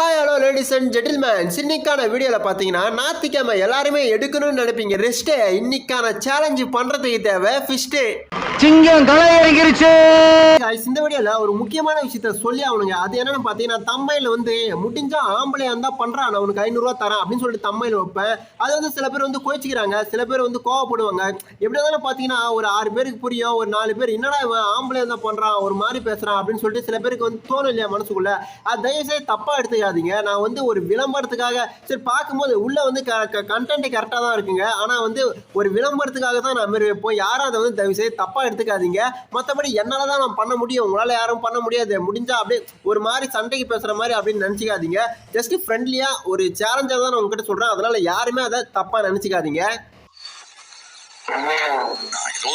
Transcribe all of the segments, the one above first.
Hi hello ladies and gentlemens இன்னைக்கான வீடியோவில் பார்த்தீங்கன்னா ஞாயிற்றுக்கிழமை எல்லாருமே எடுக்கணும்னு நினைப்பீங்க. ரெஸ்ட்டு இன்னைக்கான சேலஞ்சு பண்ணுறதுக்கு தேவை ஃபிஸ்ட்டு சிங்கம் களை இறங்கிருச்சு இந்த வீடியோல ஒரு முக்கியமான விஷயத்த சொல்லி அவனுங்க அது என்னன்னு பார்த்தீங்கன்னா தம்பையில வந்து முடிஞ்சா ஆம்பளையா இருந்தால் பண்ணுறான் நான் உனக்கு ஐநூறுரூவா தரேன் அப்படின்னு சொல்லிட்டு தம்மையில் வைப்பேன். அது வந்து சில பேர் வந்து கோச்சிக்கிறாங்க. சில பேர் வந்து கோவப்படுவாங்க. எப்படி இருந்தாலும் பார்த்தீங்கன்னா ஒரு ஆறு பேருக்கு புரியும். ஒரு நாலு பேர் என்னடா இவன் ஆம்பளையா இருந்தால் பண்ணுறான் ஒரு மாதிரி பேசுறான். அப்படின்னு சொல்லிட்டு சில பேருக்கு வந்து தோணும் இல்லையா மனசுக்குள்ள. அது தயவுசெய்து தப்பாக எடுத்துக்காதீங்க. நான் வந்து ஒரு விளம்பரத்துக்காக சரி பார்க்கும்போது உள்ள வந்து கண்டென்ட் கரெக்டாக தான் இருக்குங்க. ஆனால் வந்து ஒரு விளம்பரத்துக்காக தான் நான் மாரி வைப்போம் யாரும் அதை வந்து தயவுசெய்து தப்பாக எடுத்துக்காதீங்க. மற்றபடி என்னால் தான் நான் பண்ண முடியும். உங்களால் யாரும் பண்ண முடியாது. முடிஞ்சா அப்படியே ஒரு மாதிரி சண்டைக்கு பேசுகிற மாதிரி அப்படின்னு நினச்சிக்காதீங்க. ஜஸ்ட் ஃப்ரெண்ட்லியாக ஒரு சேலஞ்சாக தான் நான் உங்ககிட்ட சொல்கிறேன் அதனால் யாருமே அதை தப்பாக நினச்சிக்காதீங்க. ஏதோ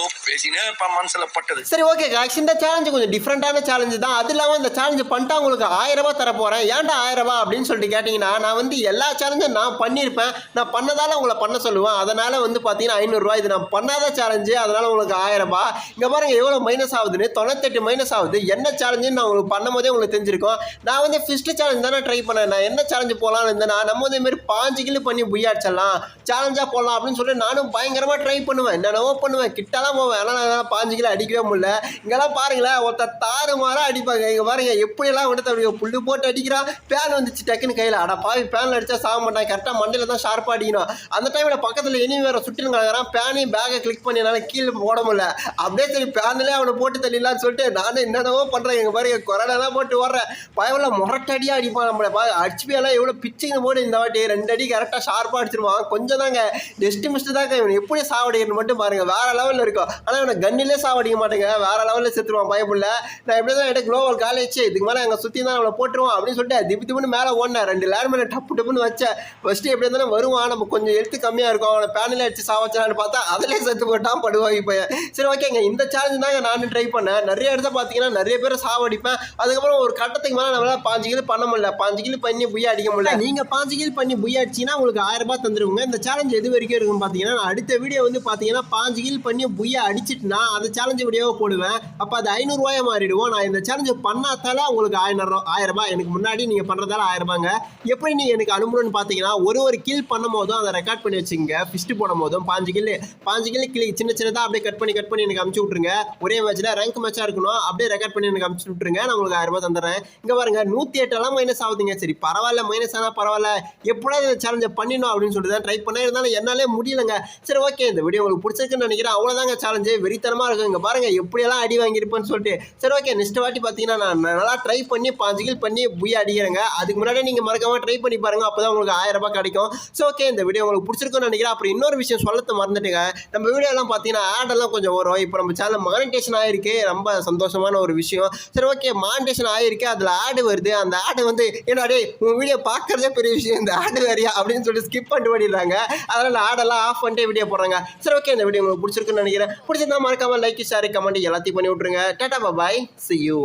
பட்டது. சரி ஓகே காக்ஸ் இந்த சேலஞ்சு கொஞ்சம் டிஃப்ரெண்ட்டான சேலஞ்சு தான். அது இல்லாமல் இந்த சேலஞ்சு பண்ணிட்டா உங்களுக்கு ஆயிரம் ரூபாய் தர போகிறேன் ஏன்டா ஆயிரம் ரூபாய் அப்படின்னு சொல்லிட்டு கேட்டிங்கன்னா நான் வந்து எல்லா சேலஞ்சும் நான் பண்ணியிருப்பேன். நான் பண்ணதால உங்களை பண்ண சொல்லுவேன். அதனால் வந்து பார்த்தீங்கன்னா ஐநூறுரூவா இது நான் பண்ணாத சேலஞ்சு அதனால் உங்களுக்கு ஆயிரம் ரூபாய். இங்கே பாருங்கள் எவ்வளோ மைனஸ் ஆகுதுன்னு தொண்ணூத்தெட்டு மைனஸ் ஆகுது. என்ன சேலஞ்சுன்னு நான் உங்களுக்கு பண்ணும் போதே உங்களுக்கு தெரிஞ்சிருக்கும். நான் வந்து ஃபிஸ்ட்டு சேலஞ்ச் தானே ட்ரை பண்ணேன். நான் என்ன சேலஞ்சு போகலான்னு இருந்தேன் நம்ம வந்து இதுமாரி பாஞ்சு கிலோ பண்ணி புய்யாடிச்சிடலாம். சேலஞ்சாக போடலாம் அப்படின்னு சொல்லி நானும் பயங்கரமாக ட்ரை பண்ணுவேன். என்னென்னவோ பண்ணுவேன். கிட்டலாம் போவேன். ஆனால் நான் பாஞ்சு கிலோ அடிக்கவே முடியல. இங்கெல்லாம் பாருங்களேன். ஒருத்தர் தாறு மாறாக அடிப்பாங்க. இங்கே பாருங்க எப்படியெல்லாம் விட்டு தவிர புல்லு போட்டு அடிக்கிறான். பேன் வந்துச்சு டக்குன்னு கையில். அட பாவி பேனில் அடித்தா சாக மாட்டான். கரெக்டாக மண்டையில் தான் ஷார்ப்பாக அடிக்கணும். அந்த டைமில் பக்கத்தில் இனி வேறு சுட்டுன்னு கிடக்குறான். பேனையும் பேக்கை கிளிக் பண்ணி என்னால் கீழே போட முடியல. அப்படியே சரி பேனிலே அவனை போட்டு தள்ளிடலாம்னு சொல்லிட்டு நானும் என்னென்னவோ பண்ணுறேன் எங்கள் பாருங்க கொரோனாலாம் போட்டு வர்றேன் பயவில் முரட்டடியாக அடிப்பான் நம்மளை. பா அடிச்சுப்பியெல்லாம் எவ்வளோ பிச்சுங்க போட்டு இந்த வாட்டி. ரெண்டு அடி கரெக்டாக ஷார்ப்பாக அடிச்சிருவான். கொஞ்சம் தாங்க. டெஸ்ட் மிஸ்ட்டு தாங்க. இவன் எப்படி சாவடிக்கணும். மட்டும் பாருங்க. வேற லெவலில் இருக்கும். ஆனால் இவனை கண்ணிலே சாவடிக்க மாட்டேங்க. வேற லெவலில் செத்துருவான் பயப்புள்ள நான் எப்படி தான் எடுக்க குளோபல் காலேஜ் இதுக்கு மேலே எங்கள் சுற்றி தான் அவனை போட்டுருவான் அப்படின்னு சொல்லிட்டு திப்பு திப்புன்னு மேலே ஓடினேன். ரெண்டு லேர் மேலே டப்பு டப்புன்னு வச்சேன். ஃபஸ்ட்டு எப்படி இருந்தாலும் வருவான். நம்ம கொஞ்சம் எழுத்து கம்மியாக இருக்கும். அவனை பேனில் அடிச்சு சாவச்சான்னு பார்த்தா அதிலே செத்து போட்டான் படுவாங்க இப்போ சரி ஓகேங்க இந்த சேலஞ்சு தாங்க நானும் ட்ரை பண்ணேன். நிறைய இடத்த பார்த்தீங்கன்னா நிறைய பேரை சாவடிப்பேன் அதுக்கப்புறம் ஒரு கட்டத்துக்கு மேலே நம்மளால பாஞ்சு கிலோ பண்ண முடியல. பாஞ்சு கிலோ பண்ணி புய்யா அடிக்க முடியல. நீங்கள் பாஞ்சு கிலோ பண்ணி புய்யா அடிச்சிங்கன்னா உங்களுக்கு ஆயிரம் ரூபாய் தந்துருவங்க. இந்த சேலஞ்ச் எது வரைக்கும் இருக்குன்னு பார்த்தீங்கன்னா நான் அடுத்த வீடியோ வந்து பார்த்தீங்கன்னா பாஞ்சு கில் பண்ணி புய்யா அடிச்சிட்டுனா அந்த சேலஞ்சு வீடியோவை போடுவேன். அப்போ அது ஐநூறுரூவாயை மாறிடுவோம் நான் இந்த சேலஞ்சு பண்ணாதால உங்களுக்கு ஆயிரம் ஆயிரரூபா எனக்கு முன்னாடி நீங்கள் பண்ணுறதால ஆயிரரூபாங்க எப்படி நீங்கள் எனக்கு அனுப்பணும்னு பார்த்தீங்கன்னா ஒரு ஒரு கில் பண்ணும் போதும் அதை ரெக்கார்ட் பண்ணி வச்சுங்க. ஃபிஸ்ட்டு போடும் போதும் பாஞ்சு கீழ் பாஞ்சு கீழ் கிளி சின்ன சின்னதாக அப்படியே கட் பண்ணி கட் பண்ணி எனக்கு அமுச்சு விட்ருங்க ஒரே மேட்ச்சில் ரேங்க் மேட்சாக இருக்கணும். அப்படியே ரெக்கார்ட் பண்ணி எனக்கு அமுச்சு விட்ருங்க நான் உங்களுக்கு ஆயிரம் தந்துடுறேன் இங்கே பாருங்க நூற்றி எட்டெல்லாம் மைனஸ் ஆகுதுங்க. சரி பரவாயில்ல மைனஸ் ஆனால் பரவாயில்ல. எப்படியாவது இந்த சேலஞ்சை பண்ணிடணும் அப்படின்னு சொல்லிட்டு தான் ட்ரை பண்ணேன். இருந்தாலும் என்னாலே முடியலங்க. சரி ஓகே இந்த வீடியோ உங்களுக்கு பிடிச்சிருக்குன்னு நினைக்கிறேன். அவ்வளோதாங்க சேலஞ்சு வெறித்தனமாக இருக்கும். இங்கே பாருங்கள் எப்படியெல்லாம் அடி வாங்கியிருப்பேன்னு சொல்லிட்டு. சரி ஓகே நெக்ஸ்ட் வாட்டி பார்த்தீங்கன்னா நான் நல்லா ட்ரை பண்ணி பாஞ்சு கில் பண்ணி புய் அடிக்கிறேங்க. அதுக்கு முன்னாடி நீங்கள் மறக்காமல் ட்ரை பண்ணி பாருங்க. அப்போ தான் உங்களுக்கு ஆயிரம் ரூபாய் கிடைக்கும். ஸோ ஓகே இந்த வீடியோ உங்களுக்கு பிடிச்சிருக்குன்னு நினைக்கிறேன். அப்புறம் இன்னொரு விஷயம் சொல்லத்தை மறந்துட்டுங்க. நம்ம வீடியோலாம் பார்த்தீங்கன்னா ஆடெல்லாம் கொஞ்சம் வரும். இப்போ நம்ம சேனல் மானிட்டேஷன் ஆயிருக்கு. ரொம்ப சந்தோஷமான ஒரு விஷயம். சரி ஓகே மானிட்டேஷன் ஆயிருக்கு. அதில் ஆடு வருது. அந்த ஆடு வந்து என்னடா உங்கள் வீடியோ பார்க்கறதே பெரிய விஷயம். இந்த ஆடு வேறியா? அப்படின்னு சொல்லிட்டு ஸ்கிப் பண்ணிட்டு ஓடிடுறாங்க. அதனால் ஆடெல்லாம் ஆஃப் பண்ணிட்டு வீடியோ போடுறாங்க. சரி ஓகே இந்த வீடியோ உங்களுக்கு பிடிச்சிருக்குன்னு நினைக்கிறேன். பிடிச்சிருந்தா மறக்காம லைக் ஷேர் கமெண்ட் எல்லாத்தையும் பண்ணி விட்ருங்க டாடா பாய் சி யூ